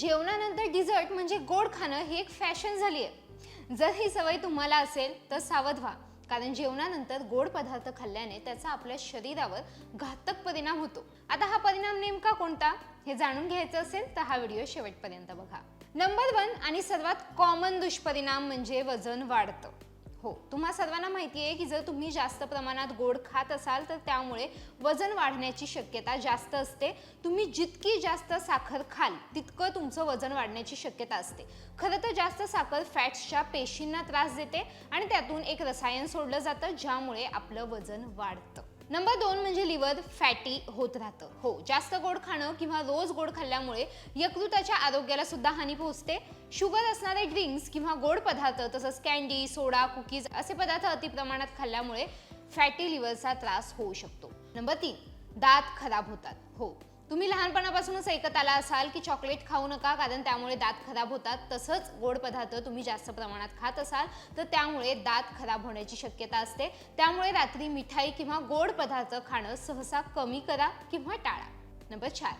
जेवणानंतर डिझर्ट म्हणजे गोड खाणं ही एक फॅशन झाली आहे जर ही सवय तुम्हाला असेल तर सावध व्हा. कारण जेवणानंतर गोड पदार्थ खाल्ल्याने त्याचा आपल्या शरीरावर घातक परिणाम होतो. आता हा परिणाम नेमका कोणता? हे जाणून घ्यायचं असेल तर हा व्हिडिओ शेवटपर्यंत बघा. नंबर वन आणि सर्वात कॉमन दुष्परिणाम म्हणजे वजन वाढतं. हो तुम्हा सर्वांना माहिती आहे की जर तुम्ही जास्त प्रमाणात गोड खात असाल तर त्यामुळे वजन वाढण्याची शक्यता जास्त असते. तुम्ही जितकी जास्त साखर खाल तितकं तुमचं वजन वाढण्याची शक्यता असते. खरं तर जास्त साखर फॅट्सच्या पेशींना त्रास देते आणि त्यातून एक रसायन सोडलं जातं ज्यामुळे आपलं वजन वाढतं. नंबर दोन म्हणजे लिव्हर फॅटी होत राहतं. हो जास्त गोड खाणं किंवा रोज गोड खाल्ल्यामुळे यकृताच्या आरोग्याला सुद्धा हानी पोहोचते. शुगर असणारे ड्रिंक्स किंवा गोड पदार्थ तसंच कॅन्डी सोडा कुकीज असे पदार्थ अतिप्रमाणात खाल्ल्यामुळे फॅटी लिव्हरचा त्रास होऊ शकतो. नंबर तीन दात खराब होतात. हो. तुम्ही लहानपणापासूनच ऐकत आला असाल की चॉकलेट खाऊ नका कारण त्यामुळे दात खराब होतात. तसंच गोड पदार्थ तुम्ही जास्त प्रमाणात खात असाल तर त्यामुळे दात खराब होण्याची शक्यता असते. त्यामुळे रात्री मिठाई किंवा गोड पदार्थ खाणं सहसा कमी करा किंवा टाळा. नंबर चार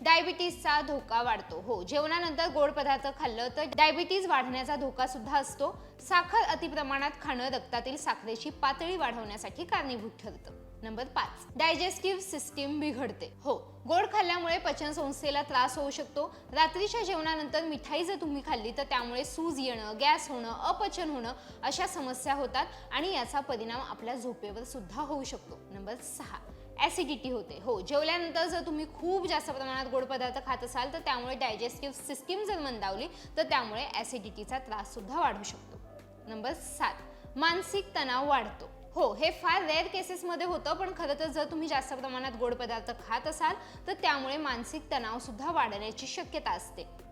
डायबिटीसचा धोका वाढतो. हो जेवणानंतर गोड पदार्थ खाल्लं तर डायबिटीज वाढण्याचा धोका सुद्धा असतो. साखर अतिप्रमाणात खाणं रक्तातील साखरेची पातळी वाढवण्यासाठी कारणीभूत ठरतं. नंबर पाच डायजेस्टिव्ह सिस्टीम बिघडते. हो गोड खाल्ल्यामुळे पचन संस्थेला त्रास होऊ शकतो. रात्रीच्या जेवणानंतर मिठाई जर तुम्ही खाल्ली तर त्यामुळे सूज येणं गॅस होणं अपचन होणं अशा समस्या होतात आणि याचा परिणाम आपल्या झोपेवर सुद्धा होऊ शकतो. नंबर सहा ॲसिडिटी होते. हो जेवल्यानंतर जर तुम्ही खूप जास्त प्रमाणात गोड पदार्थ खात असाल तर त्यामुळे डायजेस्टिव्ह सिस्टीम जर मंदावली तर त्यामुळे ॲसिडिटीचा त्राससुद्धा वाढू शकतो. नंबर सात मानसिक तणाव वाढतो. हो हे फार रेअर केसेसमध्ये होतं पण खरं तर जर तुम्ही जास्त प्रमाणात गोड पदार्थ खात असाल तर त्यामुळे मानसिक तणावसुद्धा वाढण्याची शक्यता असते.